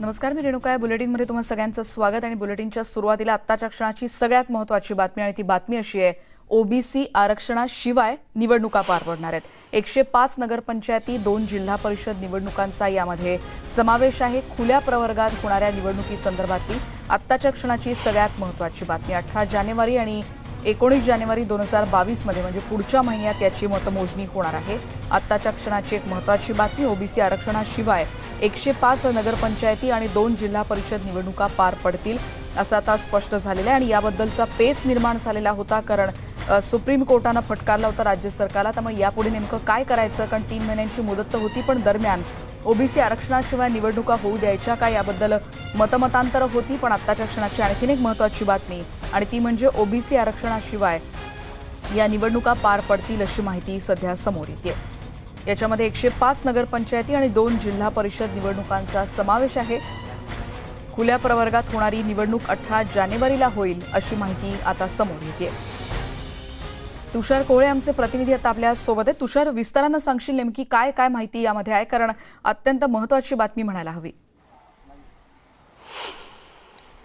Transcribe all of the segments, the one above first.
नमस्कार मी रेणुका या बुलेटिनमध्ये तुम्हाला सगळ्यांचं स्वागत आणि बुलेटिनच्या सुरुवातीला आत्ताच्या क्षणाची सगळ्यात महत्त्वाची बातमी आणि ती बातमी अशी आहे ओबीसी आरक्षणाशिवाय निवडणुका पार पडणार आहेत. एकशे पाच नगरपंचायती दोन जिल्हा परिषद निवडणुकांचा यामध्ये समावेश आहे. खुल्या प्रवर्गात होणाऱ्या निवडणुकीसंदर्भातली आत्ताच्या क्षणाची सगळ्यात महत्त्वाची बातमी. अठरा जानेवारी आणि एकोणीस जानेवारी दोन हजार बावीसमध्ये म्हणजे पुढच्या महिन्यात याची मतमोजणी होणार आहे. आत्ताच्या क्षणाची एक महत्त्वाची बातमी ओबीसी आरक्षणाशिवाय एकशे पाच नगरपंचायती आणि दोन जिल्हा परिषद निवडणुका पार पडतील असं आता स्पष्ट झालेलं आहे. आणि याबद्दलचा पेच निर्माण झालेला होता कारण सुप्रीम कोर्टानं फटकारला होता राज्य सरकारला. त्यामुळे यापुढे नेमकं काय करायचं? कारण तीन महिन्यांची मुदत तर होती पण दरम्यान ओबीसी आरक्षणाशिवाय निवडणुका होऊ द्यायच्या का याबद्दल मतमतांतर होती पण आत्ताच्या क्षणाची आणखीन एक महत्त्वाची बातमी आणि ती म्हणजे ओबीसी आरक्षणाशिवाय या निवडणुका पार पडतील अशी माहिती सध्या समोर येते. याच्यामध्ये एकशे पाच नगरपंचायती आणि दोन जिल्हा परिषद निवडणुकांचा समावेश आहे. खुल्या प्रवर्गात होणारी निवडणूक अठरा जानेवारीला होईल अशी माहिती आता समोर येते. तुषार कोळे आमचे प्रतिनिधी आता आपल्यासोबत आहे तुषार विस्तारानं सांगशील नेमकी काय काय माहिती यामध्ये आहे? कारण अत्यंत महत्वाची बातमी म्हणायला हवी.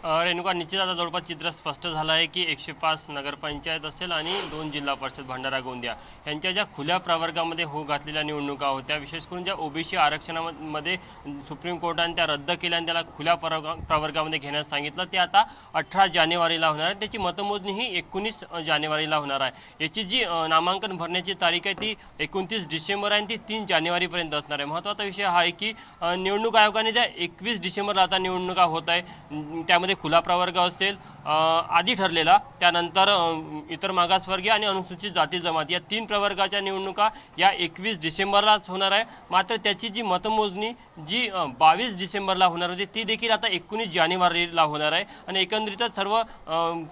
रेणुका निश्चित आता जवळपास चित्र स्पष्ट झालं आहे की एकशे पाच नगरपंचायत असेल आणि दोन जिल्हा परिषद भंडारा गोंदिया यांच्या ज्या खुल्या प्रवर्गामध्ये हो घातलेल्या निवडणुका होत्या विशेष करून ज्या ओबीसी आरक्षणामध्ये सुप्रीम कोर्टाने त्या रद्द केल्या आणि त्याला खुल्या प्रवर्गा प्रवर्गामध्ये घेण्यास सांगितलं ते आता अठरा जानेवारीला होणार आहे. त्याची मतमोजणी ही एकोणीस जानेवारीला होणार आहे. याची जी नामांकन भरण्याची तारीख आहे ती एकोणतीस डिसेंबर आहे आणि ती तीन जानेवारीपर्यंत असणार आहे. महत्त्वाचा विषय हा आहे की निवडणूक आयोगाने ज्या एकवीस डिसेंबरला आता निवडणुका होत आहे त्यामध्ये त्यामध्ये खुला प्रवर्ग असेल आधी ठरलेला. त्यानंतर इतर मागासवर्गीय आणि अनुसूचित जाती जमात. या तीन प्रवर्गाच्या निवडणुका या एकवीस डिसेंबरलाच होणार आहे. मात्र त्याची जी मतमोजणी जी बावीस डिसेंबरला होणार होती ती देखील आता एकोणीस जानेवारीला होणार आहे. आणि एकंदरीतच सर्व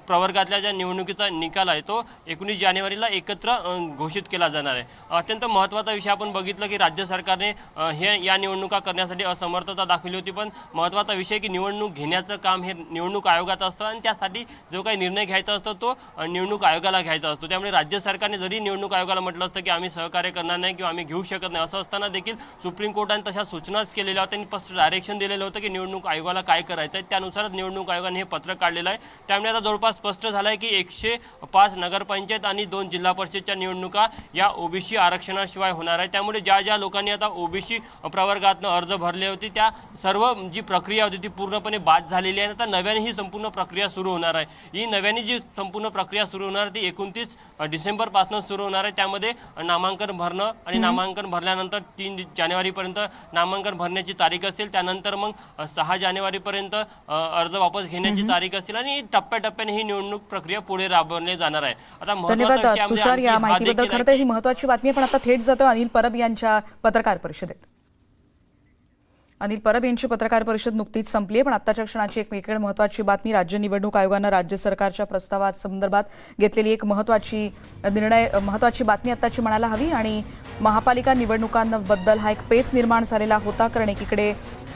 प्रवर्गातल्या ज्या निवडणुकीचा निकाल आहे तो एकोणीस जानेवारीला एकत्र घोषित केला जाणार आहे. अत्यंत महत्त्वाचा विषय आपण बघितलं की राज्य सरकारने हे या निवडणुका करण्यासाठी असमर्थता दाखवली होती. पण महत्त्वाचा विषय की निवडणूक घेण्याचं काम हे निवडणूक आयोगाचं असतं आणि त्यासाठी जो काही निर्णय घ्यायचा असतो तो निवडणूक आयोगाला घ्यायचा असतो. त्यामुळे राज्य सरकारने जरी निवडणूक आयोगाला म्हटलं असतं की आम्ही सहकार्य करणार नाही किंवा आम्ही घेऊ शकत नाही असं असताना देखील सुप्रीम कोर्टाने तशा सूचनाच होत्या त्यांनी स्पष्ट डायरेक्शन दिलेलं होतं की निवडणूक आयोगाला काय करायचं आहे त्यानुसारच निवडणूक आयोगाने हे पत्र काढलेलं आहे. त्यामुळे आता जवळपास स्पष्ट झालं आहे की एकशे पाच नगरपंचायत आणि दोन जिल्हा परिषदच्या निवडणुका या ओबीसी आरक्षणाशिवाय होणार आहे त्यामुळे ज्या ज्या लोकांनी आता ओबीसी प्रवर्गातनं अर्ज भरले होते त्या सर्व जी प्रक्रिया होती ती पूर्णपणे बाद झालेली आहे. आता नव्याने ही संपूर्ण प्रक्रिया सुरू होणार आहे. ही नव्याने जी संपूर्ण प्रक्रिया सुरू होणार ती एकोणतीस डिसेंबरपासून सुरू होणार आहे. त्यामध्ये नामांकन भरणं आणि नामांकन भरल्यानंतर तीन जानेवारीपर्यंत नामांकन भरण्याची तारीख असेल त्यानंतर मग सहा जानेवारीपर्यंत अर्ज वापस घेण्याची तारीख असेल आणि टप्प्याटप्प्याने ही निवडणूक प्रक्रिया पुढे राबवली जाणार आहे. आता धन्यवाद तुषार या माहितीबद्दल खरं तर ही महत्वाची बातमी आहे पण आता थेट जातो अनिल परब यांच्या पत्रकार परिषदेत अनिल परब यांची पत्रकार परिषद नुकतीच संपली आहे पण आत्ताच्या क्षणाची एक वेगळी महत्वाची बातमी राज्य निवडणूक आयोगानं राज्य सरकारच्या प्रस्तावासंदर्भात घेतलेली एक महत्वाची निर्णय महत्वाची बातमी आत्ताची म्हणायला हवी. आणि महापालिका निवडणुकांबद्दल हा एक पेच निर्माण झालेला होता कारण एकीकडे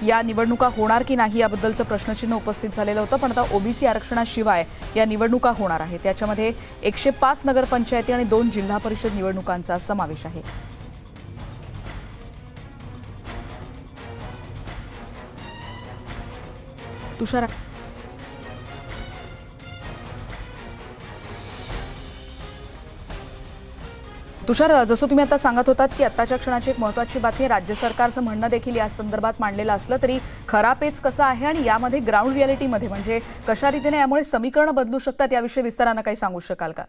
या निवडणुका होणार की नाही याबद्दलचं प्रश्नचिन्ह उपस्थित झालेलं होतं पण आता ओबीसी आरक्षणाशिवाय या निवडणुका होणार आहेत. त्याच्यामध्ये एकशे पाच नगरपंचायती आणि दोन जिल्हा परिषद निवडणुकांचा समावेश आहे. तुषार तुषार जसं तुम्ही आता सांगत होतात की आत्ताच्या क्षणाची एक महत्वाची बातमी राज्य सरकारचं म्हणणं देखील या संदर्भात मांडलेलं असलं तरी खरा पेच कसा आहे आणि यामध्ये ग्राउंड रियालिटीमध्ये म्हणजे कशा रीतीने यामुळे समीकरणं बदलू शकतात याविषयी विस्तारानं काही सांगू शकाल का?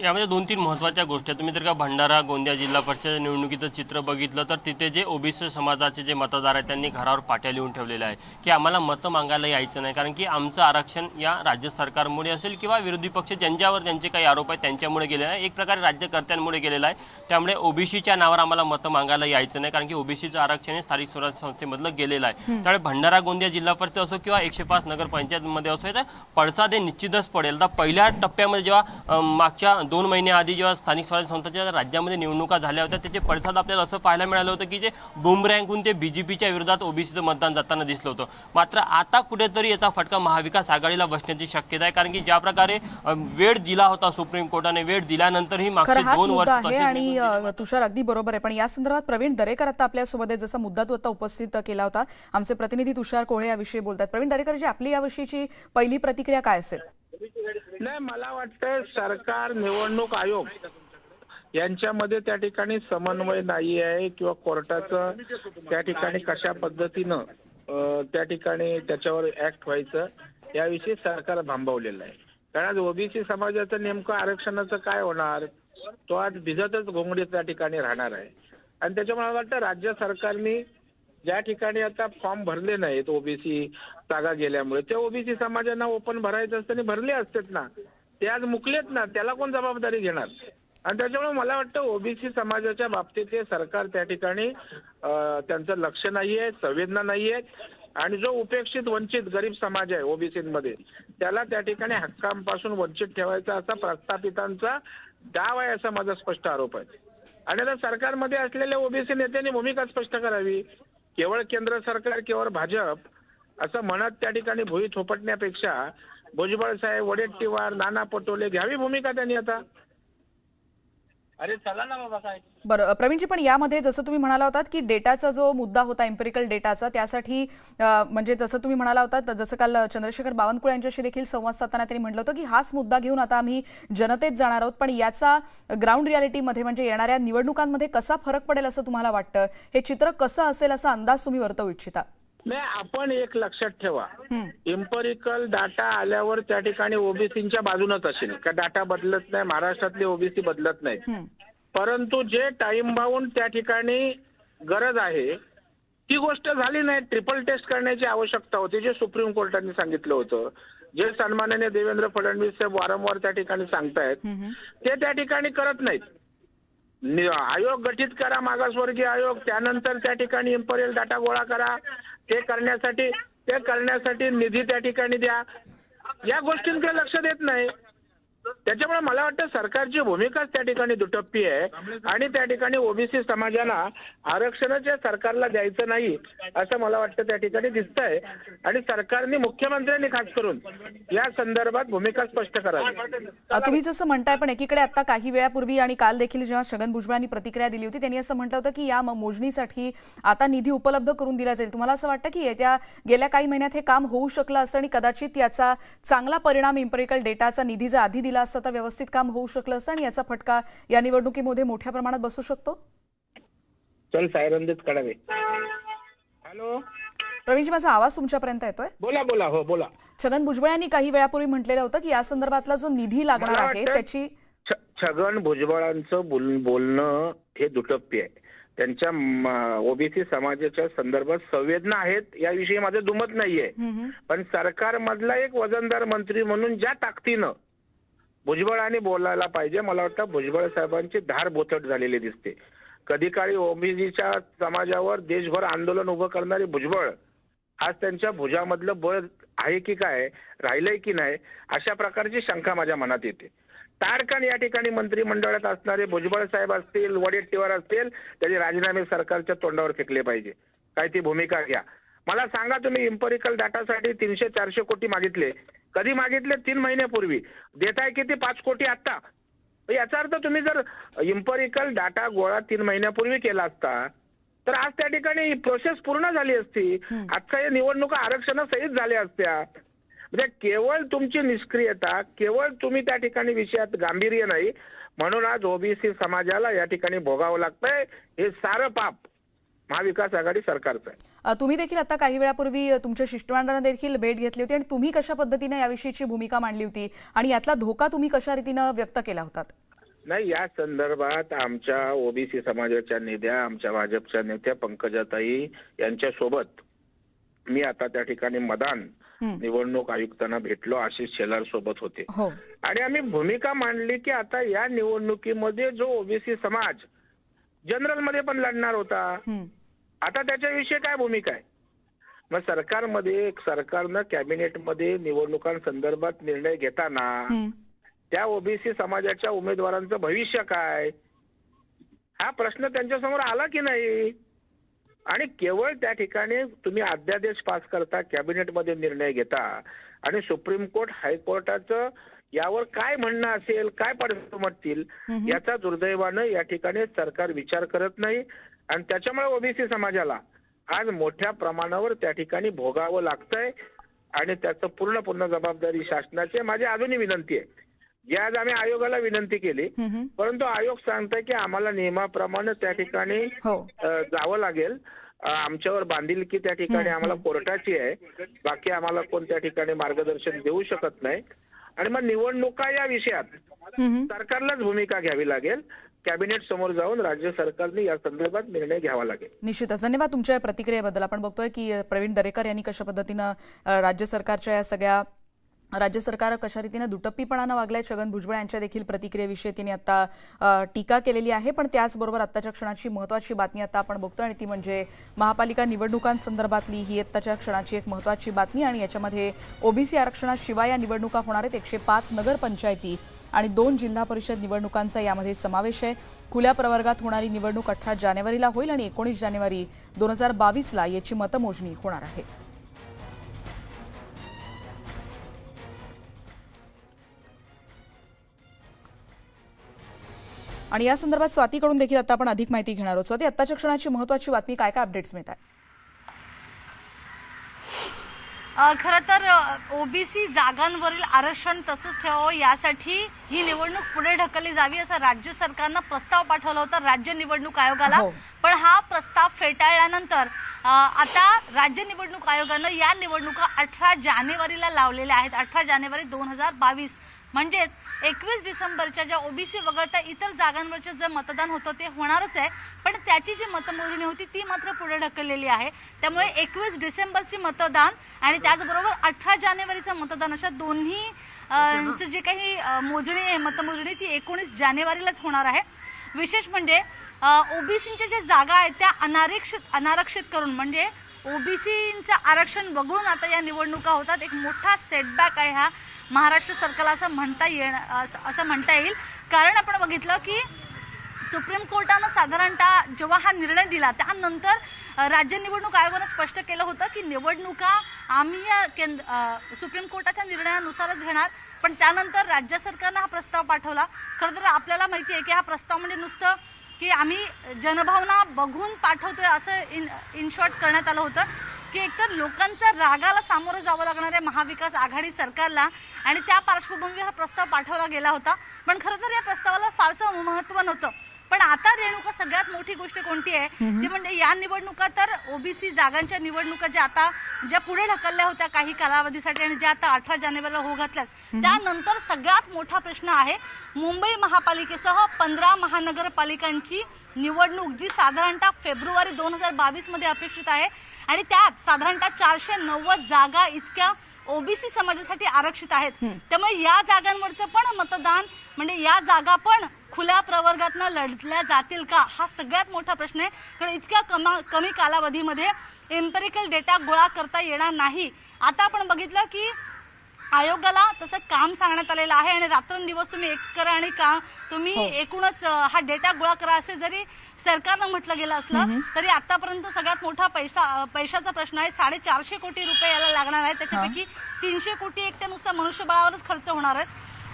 यामध्ये दोन तीन महत्त्वाच्या गोष्टी आहेत. तुम्ही जर का भंडारा गोंदिया जिल्हा परिषद निवडणुकीचं चित्र बघितलं तर तिथे जे ओबीसी समाजाचे जे मतदार आहेत त्यांनी घरावर पाट्या लिहून ठेवलेल्या आहे की आम्हाला मतं मागायला यायचं नाही. कारण की आमचं आरक्षण या राज्य सरकारमुळे असेल किंवा विरोधी पक्ष ज्यांच्यावर ज्यांचे काही आरोप आहेत त्यांच्यामुळे गेलेलं आहे. एक प्रकारे राज्यकर्त्यांमुळे गेलेला आहे. त्यामुळे ओबीसीच्या नावावर आम्हाला मतं मागायला यायचं नाही. कारण की ओबीसीचं आरक्षण हे स्थानिक स्वराज्य संस्थेमधलं गेलेलं आहे. त्यामुळे भंडारा गोंदिया जिल्हा परिषद असो किंवा एकशे पाच नगरपंचायतमध्ये असो तर पडसाद हे निश्चितच पडेल. आता पहिल्या टप्प्यामध्ये जेव्हा मागच्या दोन महिने आधी जेव्हा स्थानिक स्वराज्य संस्थांच्या राज्यामध्ये निवडणुका झाल्या होत्या त्याचे पडसाद आपल्याला असं पाहायला मिळालं होतं की जे बुमरँकहून ते बीजेपीच्या विरोधात ओबीसीचं मतदान जाताना दिसलं होतं. मात्र आता कुठेतरी याचा फटका महाविकास आघाडीला बसण्याची शक्यता आहे कारण की ज्या प्रकारे वेळ दिला होता सुप्रीम कोर्टाने वेळ दिल्यानंतरही मागचे दोन वर्ष आणि तुषार अगदी बरोबर आहे पण या संदर्भात प्रवीण दरेकर आता आपल्यासोबत आहे जसा मुद्दा तू आता उपस्थित केला होता. आमचे प्रतिनिधी तुषार कोळे याविषयी बोलतात प्रवीण दरेकरजी आपली याविषयीची पहिली प्रतिक्रिया काय असेल? नाही मला वाटतं सरकार निवडणूक आयोग यांच्यामध्ये त्या ठिकाणी समन्वय नाही आहे किंवा कोर्टाचं त्या ठिकाणी कशा पद्धतीनं त्या ठिकाणी त्याच्यावर ऍक्ट व्हायचं याविषयी सरकार भांबवलेलं आहे. कारण आज ओबीसी समाजाचं नेमकं आरक्षणाचं काय होणार? तो आज भिजतच घोंगडीत त्या ठिकाणी राहणार आहे. आणि त्याच्यामुळे मला वाटतं राज्य सरकारने ज्या ठिकाणी आता फॉर्म भरले नाहीत ओबीसी जागा गेल्यामुळे. त्या ओबीसी समाजांना ओपन भरायचं असताना भरले असतेत ना. ते आज मुकलेत ना त्याला कोण जबाबदारी घेणार? आणि त्याच्यामुळे मला वाटतं ओबीसी समाजाच्या बाबतीत हे सरकार त्या ठिकाणी त्यांचं लक्ष नाहीये संवेदना नाहीये. आणि जो उपेक्षित वंचित गरीब समाज आहे ओबीसीमध्ये त्याला त्या ठिकाणी हक्कांपासून वंचित ठेवायचा असा प्रस्थापितांचा डाव आहे असा माझा स्पष्ट आरोप आहे. आणि आता सरकारमध्ये असलेल्या ओबीसी नेत्यांनी भूमिका स्पष्ट करावी. केवळ केंद्र सरकार केवळ भाजप असं म्हणत त्या ठिकाणी भुई थोपटण्यापेक्षा भुजबळ साहेब वडेट्टीवार नाना पटोले घ्यावी भूमिका त्यांनी आता. अरे चला ना बाबा काय बरं प्रवीणजी पण यामध्ये जसं तुम्ही म्हणाला होतात की डेटाचा जो मुद्दा होता एम्पेरिकल डेटाचा त्यासाठी म्हणजे जसं तुम्ही म्हणाला होतात जसं काल चंद्रशेखर बावनकुळे यांच्याशी देखील संवाद साधताना त्यांनी म्हटलं होतं की हाच मुद्दा घेऊन आता आम्ही जनतेत जाणार आहोत. पण याचा ग्राउंड रियालिटीमध्ये म्हणजे येणाऱ्या निवडणुकांमध्ये कसा फरक पडेल असं तुम्हाला वाटतं? हे चित्र कसं असेल असा अंदाज तुम्ही वर्तवू इच्छिता? नाही आपण एक लक्षात ठेवा. इम्पेरिकल डाटा आल्यावर त्या ठिकाणी ओबीसीच्या बाजूनच असेल. का डाटा बदलत नाही महाराष्ट्रातले ओबीसी बदलत नाही. परंतु जे टाइम बाउंड त्या ठिकाणी गरज आहे ती गोष्ट झाली नाही ट्रिपल टेस्ट करण्याची आवश्यकता होती जे सुप्रीम कोर्टाने सांगितलं होतं. जे सन्माननीय देवेंद्र फडणवीस साहेब वारंवार त्या ठिकाणी सांगतायत ते त्या ठिकाणी करत नाहीत. आयोग गठीत करा मागासवर्गीय आयोग त्यानंतर त्या ठिकाणी इम्परियल डाटा गोळा करा. ते करण्यासाठी ते करण्यासाठी निधी त्या ठिकाणी द्या. या गोष्टींकडे लक्ष देत नाही. त्याच्यामुळे मला वाटतं सरकारची भूमिकाच त्या ठिकाणी दुटप्पी आहे. आणि त्या ठिकाणी ओबीसी समाजाला आरक्षणाच्या सरकारला द्यायचं नाही असं मला वाटतं त्या ठिकाणी दिसतंय. आणि सरकारने मुख्यमंत्र्यांनी खास करून या संदर्भात भूमिका स्पष्ट करावी. तुम्ही जसं म्हणताय पण एकीकडे आता काही वेळापूर्वी आणि काल देखील जेव्हा छगन भुजबळ यांनी प्रतिक्रिया दिली होती त्यांनी असं म्हटलं होतं की या मोजणीसाठी आता निधी उपलब्ध करून दिला जाईल. तुम्हाला असं वाटतं की येत्या गेल्या काही महिन्यात हे काम होऊ शकलं असतं आणि कदाचित याचा चांगला परिणाम इम्पेरिकल डेटाचा निधी जर आधी दिला असता तर व्यवस्थित काम होऊ शकलं असतं आणि याचा फटका या निवडणुकीमध्ये मोठ्या प्रमाणात बसू शकतो? चल सायरंदीत कळावे हॅलो? प्रवीणजी माझा आवाज तुमच्यापर्यंत येतोय? बोला बोला हो बोला. छगन भुजबळ यांनी काही वेळापूर्वी म्हटलेलं होतं की या संदर्भातला जो निधी लागणार मला आहे वाटतं- त्याची छ- छगन भुजबळांचं बोल बोलणं हे दुटप्पी आहे. त्यांच्या ओबीसी समाजाच्या संदर्भात संवेदना आहेत याविषयी माझं दुमत नाहीये. हम्म, हम्म. पण सरकारमधला एक वजनदार मंत्री म्हणून ज्या ताकदीनं भुजबळाने बोलायला पाहिजे. मला वाटतं भुजबळ साहेबांची धार बोचट झालेली दिसते. कधी काळी ओबीसीच्या समाजावर देशभर आंदोलन उभं करणारे भुजबळ आज त्यांच्या भुजामधलं बळ आहे की काय राहिलंय की नाही अशा प्रकारची शंका माझ्या मनात येते. तारकन या ठिकाणी मंत्रिमंडळात असणारे भुजबळ साहेब असतील वडेट्टीवार असतील त्याचे राजीनामे सरकारच्या तोंडावर फेकले पाहिजे. काय ती भूमिका घ्या. मला सांगा तुम्ही इम्पेरिकल डाटासाठी तीनशे चारशे कोटी मागितले. कधी मागितले? तीन महिन्यापूर्वी. देताय किती? पाच कोटी आत्ता. याचा अर्थ तुम्ही जर इम्पेरिकल डाटा गोळा तीन महिन्यापूर्वी केला असता तर आज त्या ठिकाणी प्रोसेस पूर्ण झाली असती. आजच्या या निवडणुका आरक्षणासहित झाल्या असत्या. म्हणजे केवळ तुमची निष्क्रियता केवळ तुम्ही त्या ठिकाणी विषयात गांभीर्य नाही म्हणून आज ओबीसी समाजाला या ठिकाणी भोगावं लागतंय. हे सारं पाप महाविकास आघाडी सरकारचं आहे. तुम्ही देखील आता काही वेळापूर्वी तुमच्या शिष्टमंडळानं देखील भेट घेतली होती आणि तुम्ही कशा पद्धतीने याविषयीची भूमिका मांडली होती आणि यातला धोका तुम्ही कशा रीतीनं व्यक्त केला होतात नाही या संदर्भात आमच्या ओबीसी समाजाच्या नेत्या आमच्या भाजपच्या नेत्या पंकजाताई यांच्यासोबत मी आता त्या ठिकाणी मदान. निवडणूक आयुक्तांना भेटलो आशिष शेलार सोबत होते हो आणि आम्ही भूमिका मांडली की आता या निवडणुकीमध्ये जो ओबीसी समाज जनरलमध्ये पण लढणार होता. आता त्याच्याविषयी काय भूमिका आहे? मग सरकारमध्ये सरकारनं कॅबिनेटमध्ये निवडणुकांसंदर्भात निर्णय घेताना. त्या ओबीसी समाजाच्या उमेदवारांचं भविष्य काय? हा प्रश्न त्यांच्यासमोर आला की नाही? आणि केवळ त्या ठिकाणी तुम्ही अध्यादेश पास करता कॅबिनेटमध्ये निर्णय घेता आणि सुप्रीम कोर्ट हायकोर्टाचं यावर काय म्हणणं असेल काय पडसाद उमटतील याचा दुर्दैवानं या ठिकाणी सरकार विचार करत नाही. आणि त्याच्यामुळे ओबीसी समाजाला आज मोठ्या प्रमाणावर त्या ठिकाणी भोगावं लागतंय. आणि त्याचं पूर्ण पूर्ण जबाबदारी शासनाची आहे. माझी अजूनही विनंती आहे. जी आज आम्ही आयोगाला विनंती केली. परंतु आयोग सांगताय की आम्हाला नियमाप्रमाणे त्या ठिकाणी हो. जावं लागेल. आमच्यावर बांधिलकी त्या ठिकाणी आम्हाला कोर्टाची आहे. बाकी आम्हाला कोण त्या ठिकाणी मार्गदर्शन देऊ शकत नाही. आणि मग निवडणुका या विषयात. सरकारलाच भूमिका घ्यावी लागेल. कॅबिनेट समोर जाऊन राज्य सरकारने या संदर्भात निर्णय घ्यावा लागेल. निश्चितच. धन्यवाद तुमच्या या प्रतिक्रियेबद्दल. आपण बघतोय की प्रवीण दरेकर यांनी कशा पद्धतीनं राज्य सरकारच्या या सगळ्या राज्य सरकार कशा रीतीनं दुटप्पीपणानं वागलंय? छगन भुजबळ यांच्या देखील प्रतिक्रियेविषयी तिने आता टीका केलेली आहे. पण त्याचबरोबर आत्ताच्या क्षणाची महत्वाची बातमी आता आपण बघतो आणि ती म्हणजे महापालिका निवडणुकांसंदर्भातली ही आत्ताच्या क्षणाची एक महत्वाची बातमी आणि याच्यामध्ये ओबीसी आरक्षणाशिवाय या निवडणुका होणार आहेत. एकशे पाच नगरपंचायती आणि दोन जिल्हा परिषद निवडणुकांचा यामध्ये समावेश आहे. खुल्या प्रवर्गात होणारी निवडणूक अठरा जानेवारीला होईल आणि एकोणीस जानेवारी दोन हजार बावीसला याची मतमोजणी होणार आहे. आणि या संदर्भात स्वातीकडून देखील आता आपण अधिक माहिती घेणार आहोत. स्वाती आत्ताच्या क्षणाची महत्वाची बातमी काय काय अपडेट्स मिळत आहेत? अ, खरं तर ओबीसी जागांवरील आरक्षण तसंच ठेवावं यासाठी ही निवडणूक पुढे ढकलली जावी असं राज्य सरकारनं प्रस्ताव पाठवला होता राज्य निवडणूक आयोगाला. हो. पण हा प्रस्ताव फेटाळल्यानंतर आता राज्य निवडणूक आयोगानं या निवडणुका अठरा जानेवारीला लावलेल्या आहेत. अठरा जानेवारी दोन हजार बावीस. म्हणजेच एकवीस डिसेंबरच्या ज्या ओबीसी वगळता इतर जागांवरचं जे मतदान होतं ते होणारच आहे. पण त्याची जी मतमोजणी होती ती मात्र पुढे ढकललेली आहे. त्यामुळे एकवीस डिसेंबरची मतदान आणि त्याचबरोबर अठरा जानेवारीचं मतदान अशा दोन्ही चं जे काही मोजणी आहे मतमोजणी ती एकोणीस जानेवारीलाच होणार आहे. विशेष म्हणजे ओबीसींच्या ज्या जागा आहेत त्या अनारक्षित अनारक्षित करून म्हणजे ओबीसींचं आरक्षण वगळून आता या निवडणुका होतात. एक मोठा सेटबॅक आहे हा. महाराष्ट्र सरकारला असं म्हणता येणं असं असं म्हणता येईल. कारण आपण बघितलं की सुप्रीम कोर्टानं साधारणतः जेव्हा हा निर्णय दिला त्यानंतर राज्य निवडणूक आयोगानं स्पष्ट केलं होतं की निवडणुका आम्ही या केंद्र सुप्रीम कोर्टाच्या निर्णयानुसारच घेणार. पण त्यानंतर राज्य सरकारनं हा प्रस्ताव पाठवला. खरं तर आपल्याला माहिती आहे की हा प्रस्ताव म्हणजे नुसतं की आम्ही जनभावना बघून पाठवतोय असं इन इन शॉर्ट करण्यात आलं होतं. की एकतर लोकांचा रागाला सामोरं जावं लागणार आहे महाविकास आघाडी सरकारला आणि त्या पार्श्वभूमीवर हा प्रस्ताव पाठवला गेला होता. पण खरं तर या प्रस्तावाला फारसं महत्त्व नव्हतं. पण आता रेणुका सगळ्यात मोठी गोष्ट कोणती आहे? ती म्हणजे या निवडणुका तर ओबीसी जागांच्या निवडणुका ज्या आता ज्या पुढे ढकलल्या होत्या काही कालावधीसाठी आणि ज्या आता अठरा जानेवारीला हो घातल्यात. त्यानंतर सगळ्यात मोठा प्रश्न आहे मुंबई महापालिकेसह पंधरा महानगरपालिकांची निवडणूक जी साधारणतः फेब्रुवारी दोन हजार बावीसमध्ये अपेक्षित आहे. आणि त्यात साधारणतः चारशे नव्वद जागा इतक्या ओबीसी समाजासाठी आरक्षित आहेत. त्यामुळे या जागांवरचं पण मतदान म्हणजे या जागा पण खुल्या प्रवर्गातनं लढल्या जातील का? हा सगळ्यात मोठा प्रश्न आहे. कारण इतक्या कमा कमी कालावधीमध्ये एम्पेरिकल डेटा गोळा करता येणार नाही. आता आपण बघितलं की आयोगाला तसं काम सांगण्यात आलेलं आहे आणि रात्रंदिवस तुम्ही एक करा आणि काम तुम्ही हो. एकूणच हा डेटा गोळा करा असे जरी सरकारनं म्हटलं गेलं असलं तरी आतापर्यंत सगळ्यात मोठा पैसा पैशाचा प्रश्न आहे. साडेचारशे कोटी रुपये याला लागणार आहे. त्याच्यापैकी तीनशे कोटी एकट्या नुसत्या मनुष्यबळावरच खर्च होणार आहेत.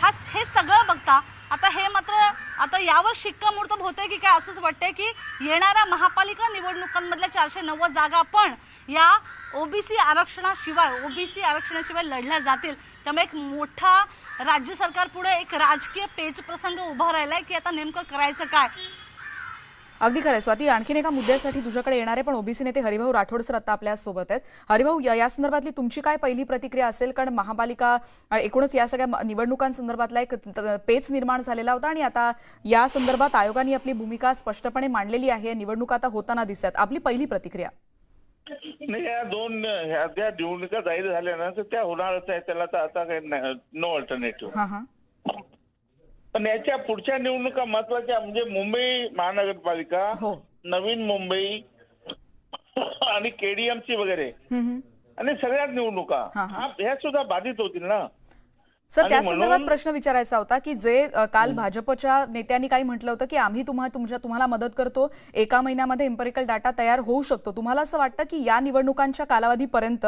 हा हे सगळं बघता आता हे मात्र आता यावर शिक्कामोर्तब होतंय की काय असंच वाटतंय की येणाऱ्या महापालिका निवडणुकांमधल्या चारशे नव्वद जागा पण या ओबीसी आरक्षणाशिवाय ओबीसी आरक्षणाशिवाय लढल्या जातील. त्यामुळे एक मोठा राज्य सरकार पुढे एक राजकीय पेच प्रसंग उभा आहे की आता नेमकं करायचं काय? अगदी खरं आहे स्वाती आणखीन एका मुद्द्यासाठी तुझ्याकडे येणारे पण ओबीसी नेते हरिभाऊ राठोड सर आता आपल्यासोबत आहेत. हरिभाऊ या संदर्भातली तुमची काय पहिली प्रतिक्रिया असेल? कारण महापालिका एकूणच या सगळ्या निवडणुकांसंदर्भातला एक पेच निर्माण झालेला होता आणि आता या संदर्भात आयोगाने आपली भूमिका स्पष्टपणे मांडलेली आहे. निवडणुका आता होताना दिसतात आपली पहिली प्रतिक्रिया? नाही या दोन ह्या ज्या निवडणुका जाहीर झाल्या ना तर त्या होणारच आहे त्याला तर आता काही नो अल्टरनेटिव्ह हां हां. पण याच्या पुढच्या निवडणुका महत्त्वाच्या म्हणजे मुंबई महानगरपालिका हो नवीन मुंबई आणि केडीएमसी वगैरे. आणि सगळ्याच निवडणुका. हा ह्या सुद्धा बाधित होतील ना सर त्या संदर्भात प्रश्न विचारायचा होता की जे काल भाजपच्या नेत्यांनी काही म्हटलं होतं की आम्ही तुम्हा तुमच्या तुम्हाला मदत करतो एका महिन्यामध्ये इम्पेरिकल डाटा तयार होऊ शकतो. तुम्हाला असं वाटतं की या निवडणुकांच्या कालावधीपर्यंत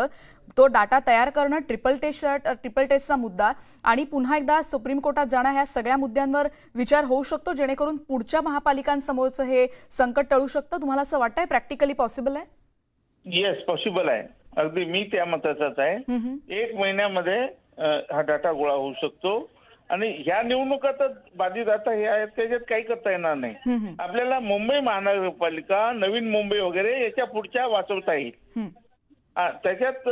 तो डाटा तयार करणं ट्रिपल टेस्ट ट्रिपल टेस्टचा मुद्दा आणि पुन्हा एकदा सुप्रीम कोर्टात जाणं ह्या सगळ्या मुद्द्यांवर विचार होऊ शकतो जेणेकरून पुढच्या महापालिकांसमोरचं हे संकट टळू शकतं? तुम्हाला असं वाटतंय? प्रॅक्टिकली पॉसिबल आहे? येस पॉसिबल आहे. अगदी मी त्या मताचाच आहे. एक महिन्यामध्ये हा डाटा गोळा होऊ शकतो. आणि ह्या निवडणुकातच बाधित आता हे आहेत त्याच्यात काही करता येणार नाही. आपल्याला मुंबई महानगरपालिका नवीन मुंबई वगैरे याच्या पुढच्या वाचवता येईल. त्याच्यात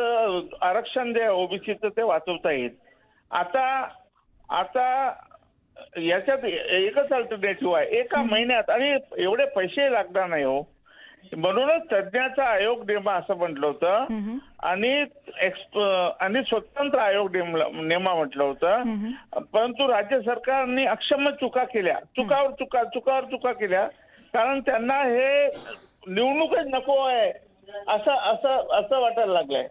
आरक्षण जे ओबीसीचं ते वाचवता येईल. आता आता याच्यात एकच अल्टरनेटिव्ह आहे. एका महिन्यात आणि एवढे पैसे लागणार नाही हो. म्हणूनच तज्ज्ञाचा आयोग नेमा असं म्हटलं होतं. आणि आणि स्वतंत्र आयोग नेमा म्हटलं होतं. परंतु राज्य सरकारने अक्षम चुका केल्या. चुकावर चुका चुकावर चुका केल्या. कारण त्यांना हे निवडणूकच नको आहे. असं असं असं वाटायला लागलंय.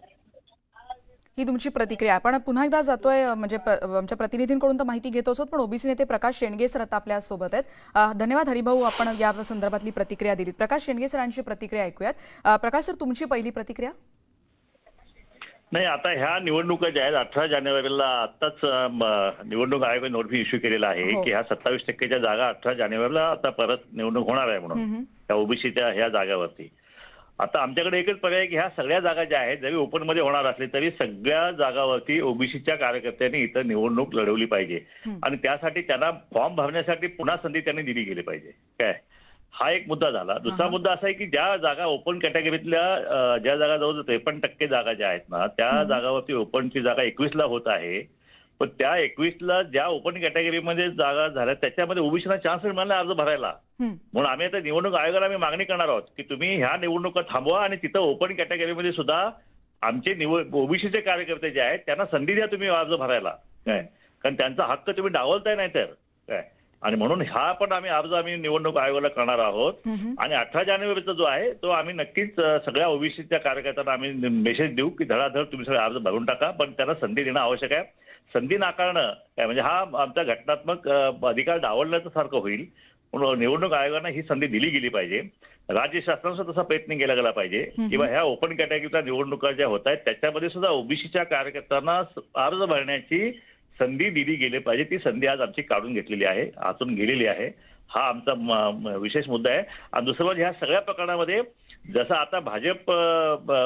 ही तुमची प्रतिक्रिया. आपण पुन्हा एकदा जातोय म्हणजे आमच्या प्रतिनिधींकडून तर माहिती घेत असोत पण ओबीसी नेते प्रकाश शेंडगे सर आता आपल्यासोबत आहेत. धन्यवाद हरिभाऊ आपण या संदर्भातली प्रतिक्रिया दिलीत. प्रकाश शेंडगे सरांची प्रतिक्रिया ऐकूयात. प्रकाश सर तुमची पहिली प्रतिक्रिया? नाही आता ह्या निवडणुका ज्या आहेत अठरा जानेवारीला आताच निवडणूक आयोगाने नोटिफिक इश्यू केलेला आहे हो. की ह्या सत्तावीस टक्केच्या जागा अठरा जानेवारीला आता परत निवडणूक होणार आहे म्हणून. त्या ओबीसीच्या ह्या जागावरती. आता आमच्याकडे एकच पर्याय की ह्या सगळ्या जागा ज्या आहेत जरी ओपनमध्ये होणार असले तरी सगळ्या जागावरती ओबीसीच्या कार्यकर्त्यांनी इथं निवडणूक लढवली पाहिजे. आणि त्यासाठी त्यांना फॉर्म भरण्यासाठी पुन्हा संधी त्यांनी दिली गेली पाहिजे. काय? हा एक मुद्दा झाला. दुसरा मुद्दा असा आहे की ज्या जागा ओपन कॅटेगरीतल्या ज्या जागा जवळ त्रेपन्न टक्के जागा ज्या आहेत ना त्या जागावरती ओपनची जागा एकवीसला होत आहे. पण त्या एकवीसला ज्या ओपन कॅटेगरीमध्ये जागा झाल्या त्याच्यामध्ये ओबीसीला चान्स मिळाला अर्ज भरायला. म्हणून आम्ही आता निवडणूक आयोगाला आम्ही मागणी करणार आहोत की तुम्ही ह्या निवडणुका थांबवा आणि तिथं ओपन कॅटेगरीमध्ये सुद्धा आमचे निवड ओबीसीचे कार्यकर्ते जे आहेत त्यांना संधी द्या तुम्ही अर्ज भरायला. काय? कारण त्यांचा हक्क तुम्ही डावलताय नाही तर काय? आणि म्हणून हा पण आम्ही अर्ज आम्ही निवडणूक आयोगाला करणार आहोत. आणि अठरा जानेवारीचा जो आहे तो आम्ही नक्कीच सगळ्या ओबीसीच्या कार्यकर्त्यांना आम्ही मेसेज देऊ की धडाधड तुम्ही सगळे अर्ज भरून टाका पण त्यांना संधी देणं आवश्यक आहे. संधी नाकारणं काय? म्हणजे हा आमचा घटनात्मक अधिकार डावलण्याचं सारखं होईल. म्हणून निवडणूक आयोगानं ही संधी दिली गेली पाहिजे. राज्य शासनानं सुद्धा तसा प्रयत्न केला गेला पाहिजे. किंवा ह्या ओपन कॅटेगरीच्या निवडणुका ज्या होत आहेत त्याच्यामध्ये सुद्धा ओबीसीच्या कार्यकर्त्यांना अर्ज भरण्याची संधी दिली गेली पाहिजे. ती संधी आज आमची काढून घेतलेली आहे आतून गेलेली आहे. हा आमचा विशेष मुद्दा आहे. आणि दुसरं म्हणजे ह्या सगळ्या प्रकरणामध्ये जसं आता भाजप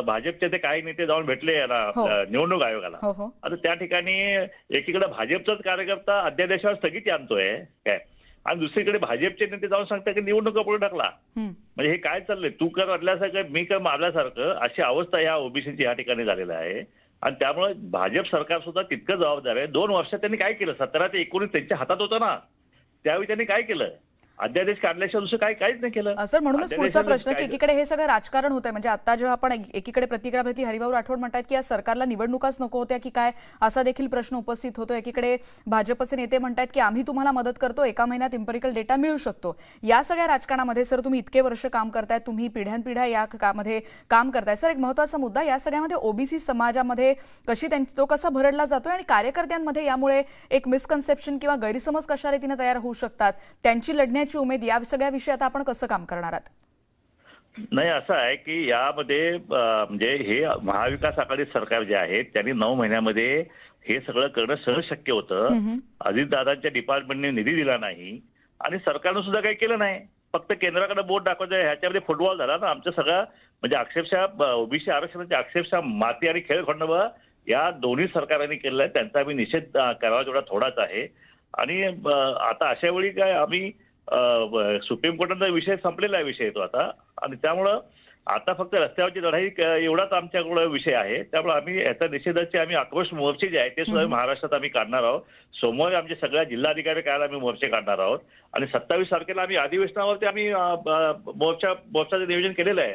भाजपचे ते काही नेते जाऊन भेटले याला हो. निवडणूक आयोगाला. हो हो. आता त्या ठिकाणी एकीकडे भाजपचाच कार्यकर्ता अध्यादेशावर स्थगिती आणतोय काय? आणि दुसरीकडे भाजपचे नेते जाऊन सांगतात की निवडणुका पुढे टाकला. म्हणजे हे काय चाललंय? तू कर वाटल्यासारखं मी कर मारल्यासारखं अशी अवस्था या ओबीसीची या ठिकाणी झालेली आहे. आणि त्यामुळे भाजप सरकार सुद्धा तितकं जबाबदार आहे. दोन वर्षात त्यांनी काय केलं? सतरा ते एकोणीस त्यांच्या हातात होतं ना. त्यावेळी त्यांनी काय केलं? अध्यादेश काढल्याशिवाय दुसरं काय काहीच नाही केलं. सर म्हणूनच पुढचा प्रश्न की एकीकडे हे सगळं राजकारण होतंय. म्हणजे आता जेव्हा आपण एक- एकीकडे प्रतिक्रिया भेटली हरिभाऊ राठोड म्हणतात की या सरकारला निवडणुकाच नको होत्या की काय? असा देखील प्रश्न उपस्थित होतो एकीकडे भाजपचे नेते म्हणतात की आम्ही तुम्हाला मदत करतो. एका महिन्यात इम्पेरिकल डेटा मिळू शकतो. या सगळ्या राजकारणामध्ये सर तुम्ही इतके वर्ष काम करताय. तुम्ही पिढ्यानपिढ्या या कामध्ये काम करताय. सर एक महत्त्वाचा मुद्दा या सगळ्यामध्ये ओबीसी समाजामध्ये कशी त्यांची तो कसा भरडला जातोय आणि कार्यकर्त्यांमध्ये यामुळे एक मिसकन्सेप्शन किंवा गैरसमज कशा रीतीने तयार होऊ शकतात? त्यांची लढण्याची उमेद या सगळ्या विषयात आपण कसं काम करणार आहात? नाही असं आहे की यामध्ये म्हणजे हे महाविकास आघाडी सरकार जे आहे त्यांनी नऊ महिन्यामध्ये हे सगळं करणं सहज शक्य होतं. अजितदादांच्या डिपार्टमेंटने निधी दिला नाही आणि सरकारनं सुद्धा काही केलं नाही. फक्त केंद्राकडे बोट दाखवायचं ह्याच्यामध्ये फुटबॉल झाला ना आमचं सगळं म्हणजे अक्षरशः ओबीसी आरक्षणाची अक्षरशः माती आणि खेळ खंडोबा या दोन्ही सरकारांनी केलेलं आहे त्यांचा आम्ही निषेध करावा जेवढा थोडाच आहे. आणि आता अशा वेळी काय आम्ही सुप्रीम कोर्टाचा विषय संपलेला आहे विषय तो आता. आणि त्यामुळं आता फक्त रस्त्यावरची लढाई एवढाच आमच्याकडे विषय आहे. त्यामुळे आम्ही याचा निषेधाचे आम्ही आक्रोश मोर्चे जे आहेत ते सुद्धा महाराष्ट्रात आम्ही काढणार आहोत. सोमवारी आमचे सगळ्या जिल्हाधिकारी काय आम्ही मोर्चे काढणार आहोत. आणि सत्तावीस तारखेला आम्ही अधिवेशनावरती आम्ही मोर्चा मोर्चाचं नियोजन केलेलं आहे.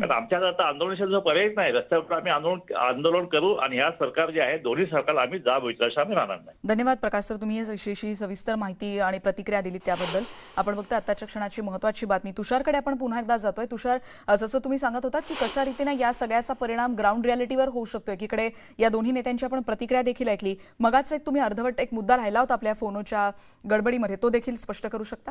कारण आमच्या आता आंदोलनाचा पर्यायच नाही रस्त्यावर आम्ही आंदोलन आंदोलन करू आणि ह्या सरकार जे आहे दोन्ही सरकार आम्ही जाब विचारशा आम्ही राहणार नाही. धन्यवाद प्रकाश सर तुम्ही या विषयीशी सविस्तर माहिती आणि प्रतिक्रिया दिली त्याबद्दल. आपण बघतो आताच्या क्षणाची महत्वाची बातमी. तुषारकडे आपण पुन्हा एकदा जातोय. तुषार जसं तुम्ही तुम्ही सांगत होतात की कशा रीतीने या सगळ्याचा परिणाम ग्राउंड रियालिटीवर होऊ शकतो एकीकडे या दोन्ही नेत्यांची आपण प्रतिक्रिया देखील ऐकली. मगाच एक तुम्ही अर्धवट एक मुद्दा राहिला होता आपल्या फोनच्या गडबडीमध्ये. तो देखील स्पष्ट करू शकता?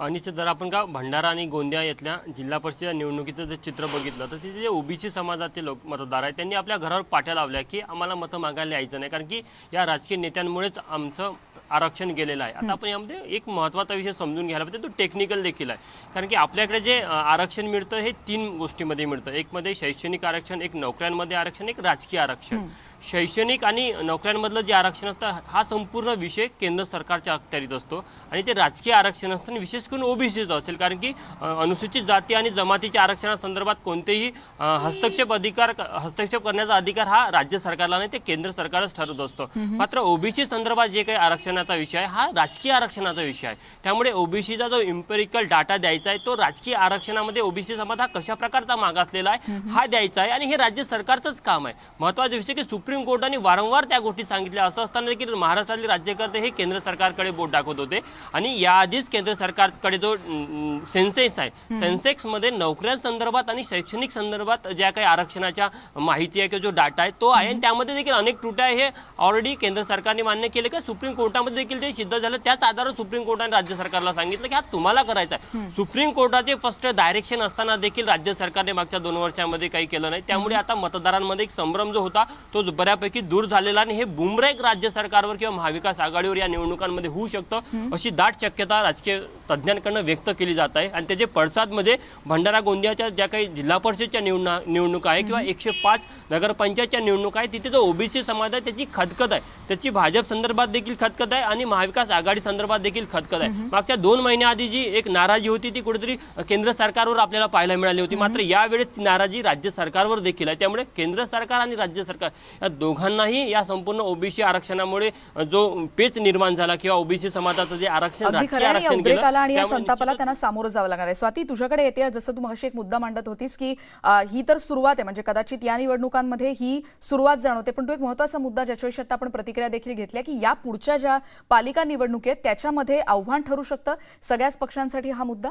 निश्चित. जर आपण का भंडारा आणि गोंदिया येथल्या जिल्हा परिषद निवडणुकीचं जे चित्र बघितलं तर तिथे जे ओबीसी समाजाचे लोक मतदार आहेत त्यांनी आपल्या घरावर पाट्या लावल्या की आम्हाला मतं मागायला यायचं नाही. कारण की या राजकीय नेत्यांमुळेच आमचं आरक्षण गेलेलं आहे. आता आपण यामध्ये एक महत्त्वाचा विषय समजून घ्यायला पाहिजे तो टेक्निकल देखील आहे. कारण की आपल्याकडे जे आरक्षण मिळतं हे तीन गोष्टीमध्ये मिळतं. एक मध्ये शैक्षणिक आरक्षण एक नोकऱ्यांमध्ये आरक्षण एक राजकीय आरक्षण. शैक्षणिक आणि नोकऱ्यांमधलं जे आरक्षण असतं हा संपूर्ण विषय केंद्र सरकारच्या अखत्यारीत असतो. आणि ते राजकीय आरक्षण असतं आणि विशेष करून ओबीसीचं असेल. कारण की अनुसूचित जाती आणि जमातीच्या आरक्षणासंदर्भात कोणतेही हस्तक्षेप अधिकार हस्तक्षेप करण्याचा अधिकार हा राज्य सरकारला नाही ते केंद्र सरकारच ठरवत असतो. मात्र ओबीसी संदर्भात जे काही आरक्षणाचा विषय आहे हा राजकीय आरक्षणाचा विषय आहे. त्यामुळे ओबीसीचा जो इम्पेरिकल डाटा द्यायचा आहे तो राजकीय आरक्षणामध्ये ओबीसी समाज हा कशा प्रकारचा मागासलेला आहे हा द्यायचा आहे आणि हे राज्य सरकारचंच काम आहे. महत्त्वाचा विषय की सुप्रीम कोर्टाने वारंवार त्या गोष्टी सांगितल्या. असं असताना देखील महाराष्ट्रातले राज्यकर्ते हे केंद्र सरकारकडे बोट दाखवत होते. आणि याआधीच केंद्र सरकारकडे जो सेन्सेक्स आहे. सेन्सेक्समध्ये नोकऱ्यांसंदर्भात आणि शैक्षणिक संदर्भात ज्या काही आरक्षणाच्या माहिती आहे किंवा जो डाटा आहे तो आहे. आणि त्यामध्ये देखील अनेक त्रुट्या हे ऑलरेडी केंद्र सरकारने मान्य केले की सुप्रीम कोर्टामध्ये देखील ते सिद्ध झालं. त्याच आधारावर सुप्रीम कोर्टाने राज्य सरकारला सांगितलं की हा तुम्हाला करायचा आहे. सुप्रीम कोर्टाचे फर्स्ट डायरेक्शन असताना देखील राज्य सरकारने मागच्या दोन वर्षामध्ये काही केलं नाही. त्यामुळे आता मतदारांमध्ये एक संभ्रम जो होता तो बऱ्यापैकी दूर झालेला आणि हे बुमरेक राज्य सरकारवर किंवा महाविकास आघाडीवर या निवडणुकांमध्ये होऊ शकतं अशी दाट शक्यता राजकीय तज्ज्ञांकडनं व्यक्त केली जात आहे. आणि त्याचे पडसादमध्ये भंडारा गोंदियाच्या ज्या काही जिल्हा परिषदच्या निवडणा निवडणुका आहे किंवा एकशे पाच नगरपंचायतच्या निवडणुका आहे तिथे जो ओबीसी समाज आहे त्याची खतखत आहे. त्याची भाजप संदर्भात देखील खतखत आहे आणि महाविकास आघाडी संदर्भात देखील खतखत आहे. मागच्या दोन महिन्याआधी जी एक नाराजी होती ती कुठेतरी केंद्र सरकारवर आपल्याला पाहायला मिळाली होती. मात्र यावेळेस ती नाराजी राज्य सरकारवर देखील आहे. त्यामुळे केंद्र सरकार आणि राज्य सरकार या दोघांनाही या संपूर्ण ओबीसी आरक्षणामुळे जो पेच निर्माण झाला किंवा ओबीसी समाजाचं जे आरक्षण आणि या आरक्षण आणि संतापाला त्यांना सामोरं जावं लागणार आहे. स्वाती तुझ्याकडे येते जसं तू मगाशी एक मुद्दा मांडत होतीस की ही तर सुरुवात आहे. म्हणजे कदाचित या निवडणुकांमध्ये ही सुरुवात जाणवते. पण तो एक महत्त्वाचा मुद्दा ज्याच्याविषयी आता आपण प्रतिक्रिया देखील घेतल्या की या पुढच्या ज्या पालिका निवडणुकी आहेत त्याच्यामध्ये आव्हान ठरू शकतं सगळ्याच पक्षांसाठी हा मुद्दा?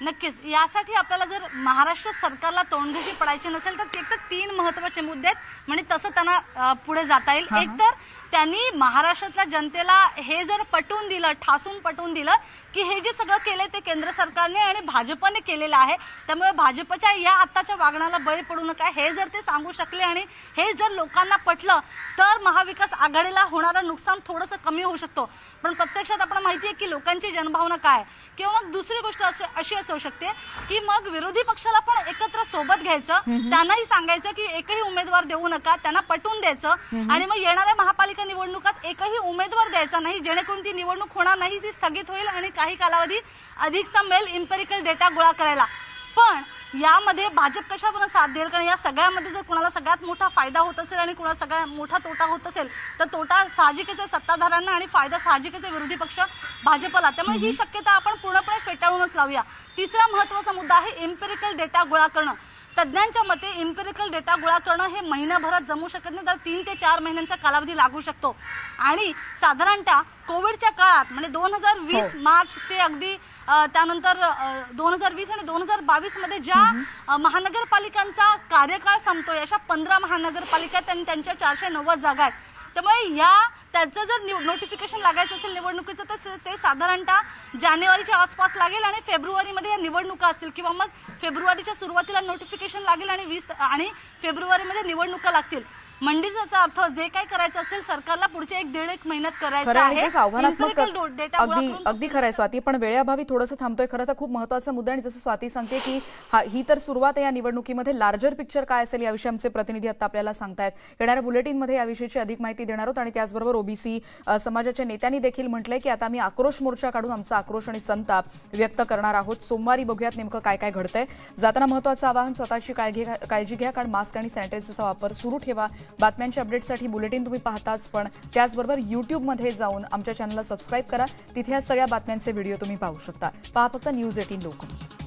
नक्कीच. यासाठी आपल्याला जर महाराष्ट्र सरकारला तोंडघशी पडायची नसेल तर एक तर तीन महत्त्वाचे मुद्दे आहेत. म्हणजे तसं त्यांना पुढे जाता येईल. एक तर त्यांनी महाराष्ट्रातल्या जनतेला हे जर पटवून दिलं ठासून पटवून दिलं की हे जे सगळं केलंय ते केंद्र सरकारने आणि भाजपने केलेलं आहे. त्यामुळे भाजपच्या या आत्ताच्या वागण्याला बळी पडू नका. हे जर ते सांगू शकले आणि हे जर लोकांना पटलं तर महाविकास आघाडीला होणारं नुकसान थोडंसं कमी होऊ शकतो. पण प्रत्यक्षात आपण माहिती आहे की लोकांची जनभावना काय. किंवा मग दुसरी गोष्ट अशी अशी असू शकते की मग विरोधी पक्षाला पण एकत्र सोबत घ्यायचं. त्यांनाही सांगायचं की एकही उमेदवार देऊ नका त्यांना पटवून द्यायचं. आणि मग येणाऱ्या महापालिका निवडणुकात एकही उमेदवार द्यायचा नाही जेणेकरून ती निवडणूक होणार नाही ती स्थगित होईल आणि काही कालावधी अधिकचा मिळेल इम्पेरिकल डेटा गोळा करायला. पण यामध्ये भाजप कशापर्यंत साथ देईल? कारण या सगळ्यामध्ये जर कुणाला सगळ्यात मोठा फायदा होत असेल आणि कुणाला सगळ्यात मोठा तोटा होत असेल तर तोटा साहजिकच आहे सत्ताधाऱ्यांना आणि फायदा साहजिकच आहे विरोधी पक्ष भाजपला. त्यामुळे ही शक्यता आपण पूर्णपणे फेटाळूनच लावूया. तिसरा महत्त्वाचा मुद्दा आहे इम्पेरिकल डेटा गोळा करणं. तज्ज्ञांच्या मते इम्पेरिकल डेटा गोळा करणं हे महिनाभरात जमू शकत नाही तर तीन ते चार महिन्यांचा कालावधी लागू शकतो. आणि साधारणतः कोविडच्या काळात म्हणजे दोन हजार वीस मार्च ते अगदी त्यानंतर दोन हजार वीस आणि दोन हजार बावीसमध्ये ज्या महानगरपालिकांचा कार्यकाळ संपतोय अशा पंधरा महानगरपालिका त्यांच्या चारशे नव्वद जागा आहेत. त्यामुळे या त्याचं जर निव नोटिफिकेशन लागायचं असेल निवडणुकीचं तर ते साधारणतः जानेवारीच्या आसपास लागेल आणि फेब्रुवारीमध्ये या निवडणुका असतील. किंवा मग फेब्रुवारीच्या सुरुवातीला नोटिफिकेशन लागेल आणि वीस आणि फेब्रुवारीमध्ये निवडणुका लागतील. याचा अर्थ जे काय करायचं असेल सरकारला पुढच्या एक दीड एक महिन्यात करायचं आहे आव्हानात्मक अगदी अगदी खरं आहे स्वाती पण वेळेअभावी थोडंसं थांबतोय. खरं तर खूप महत्त्वाचा मुद्दा आणि जसं स्वाती सांगते की हा ही तर सुरुवात आहे या निवडणुकीमध्ये. लार्जर पिक्चर काय असेल याविषयी आमचे प्रतिनिधी आता आपल्याला सांगतायत. येणाऱ्या बुलेटिनमध्ये याविषयीची अधिक माहिती देणार आहोत आणि त्याचबरोबर ओबीसी समाजाच्या नेत्यांनी देखील म्हटलंय की आता आम्ही आक्रोश मोर्चा काढून आमचा आक्रोश आणि संताप व्यक्त करणार आहोत. सोमवारी बघूयात नेमकं काय काय घडतंय. जाताना महत्वाचं आवाहन स्वतःची काळजी काळजी घ्या कारण मास्क आणि सॅनिटायझरचा वापर सुरू ठेवा. बातम्यांच्या अपडेटसाठी बुलेटिन तुम्ही पाहताच पण त्याचबरोबर यूट्यूबमध्ये जाऊन आमच्या चॅनलला सबस्क्राईब करा. तिथे या सगळ्या बातम्यांचे व्हिडिओ तुम्ही पाहू शकता. पहा फक्त न्यूज एटीन लोकमत.